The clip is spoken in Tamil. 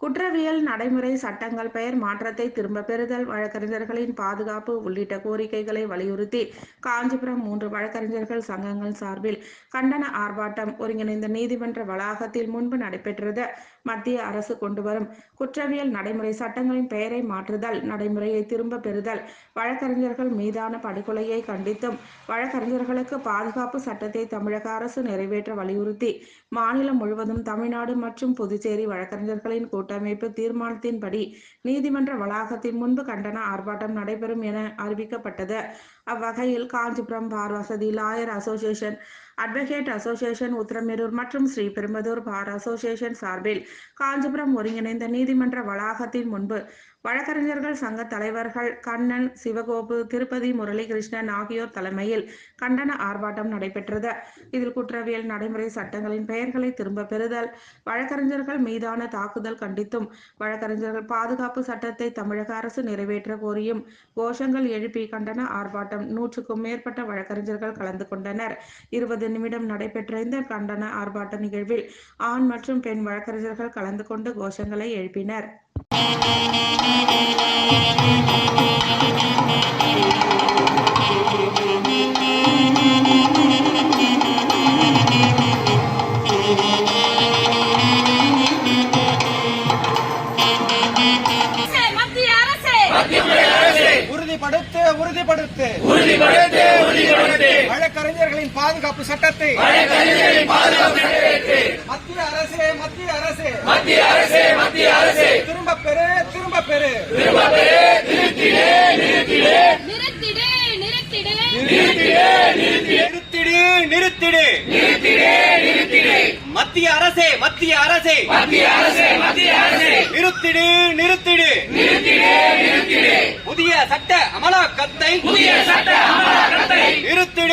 குற்றவியல் நடைமுறை சட்டங்கள் பெயர் மாற்றத்தை திரும்ப பெறுதல் வழக்கறிஞர்களின் பாதுகாப்பு உள்ளிட்ட கோரிக்கைகளை வலியுறுத்தி காஞ்சிபுரம் மூன்று வழக்கறிஞர்கள் சங்கங்கள் சார்பில் கண்டன ஆர்ப்பாட்டம் ஒருங்கிணைந்த நீதிமன்ற வளாகத்தில் முன்பு நடைபெற்றது. மத்திய அரசு கொண்டு வரும் குற்றவியல் நடைமுறை சட்டங்களின் பெயரை மாற்றுதல் நடைமுறையை திரும்ப பெறுதல் வழக்கறிஞர்கள் மீதான படுகொலையை கண்டித்தும் வழக்கறிஞர்களுக்கு பாதுகாப்பு சட்டத்தை தமிழக அரசு நிறைவேற்ற வலியுறுத்தி மாநிலம் முழுவதும் தமிழ்நாடு மற்றும் புதுச்சேரி வழக்கறிஞர்களின் கூட்டமைப்பு தீர்மானத்தின்படி நீதிமன்ற வளாகத்தின் முன்பு கண்டன ஆர்ப்பாட்டம் நடைபெறும் என அறிவிக்கப்பட்டது. அவ்வகையில் காஞ்சிபுரம் பார் வசதி lawyer association advocate association Uthiramerur மற்றும் ஸ்ரீபெரும்புதூர் பார் அசோசியேஷன் சார்பில் காஞ்சிபுரம் ஒருங்கிணைந்த நீதிமன்ற வளாகத்தின் முன்பு வழக்கறிஞர்கள் சங்க தலைவர்கள் கண்ணன் சிவகோபு திருப்பதி முரளிகிருஷ்ணன் ஆகியோர் தலைமையில் கண்டன ஆர்ப்பாட்டம் நடைபெற்றது. இதில் குற்றவியல் நடைமுறை சட்டங்களின் பெயர்களை திரும்ப பெறுதல் வழக்கறிஞர்கள் மீதான தாக்குதல் கண்டித்தும் வழக்கறிஞர்கள் பாதுகாப்பு சட்டத்தை தமிழக அரசு நிறைவேற்ற கோரியும் கோஷங்கள் எழுப்பி கண்டன ஆர்ப்பாட்டம் நூற்றுக்கும் மேற்பட்ட வழக்கறிஞர்கள் கலந்து கொண்டனர். இருபது நிமிடம் நடைபெற்ற இந்த கண்டன ஆர்ப்பாட்ட நிகழ்வில் ஆண் மற்றும் பெண் வழக்கறிஞர்கள் கலந்து கொண்டு கோஷங்களை எழுப்பினர். உறுதிப்படுத்து உறுதிப்படுத்து. உறுதிப்படுத்து உறுதிப்படுத்து. வழக்கறிஞர்களின் பாதுகாப்பு சட்டத்தை. வழக்கறிஞர்களின் பாதுகாப்பு சட்டத்தை. மத்திய அரசே மத்திய அரசே. மத்திய அரசே மத்திய அரசே. திரும்ப பெறு திரும்ப பெறு. திரும்ப பெறு நிறுத்திடு நிறுத்திடு. நிறுத்திடு நிறுத்திடு. நிறுத்திடு நிறுத்திடு. நிறுத்திடு நிறுத்திடு. மத்திய அரசே மத்திய அரசே. மத்திய அரசே மத்திய புதிய சட்ட அமலாக்கத்தை புதிய சட்ட அமலாக்கத்தை நிறுத்திடு.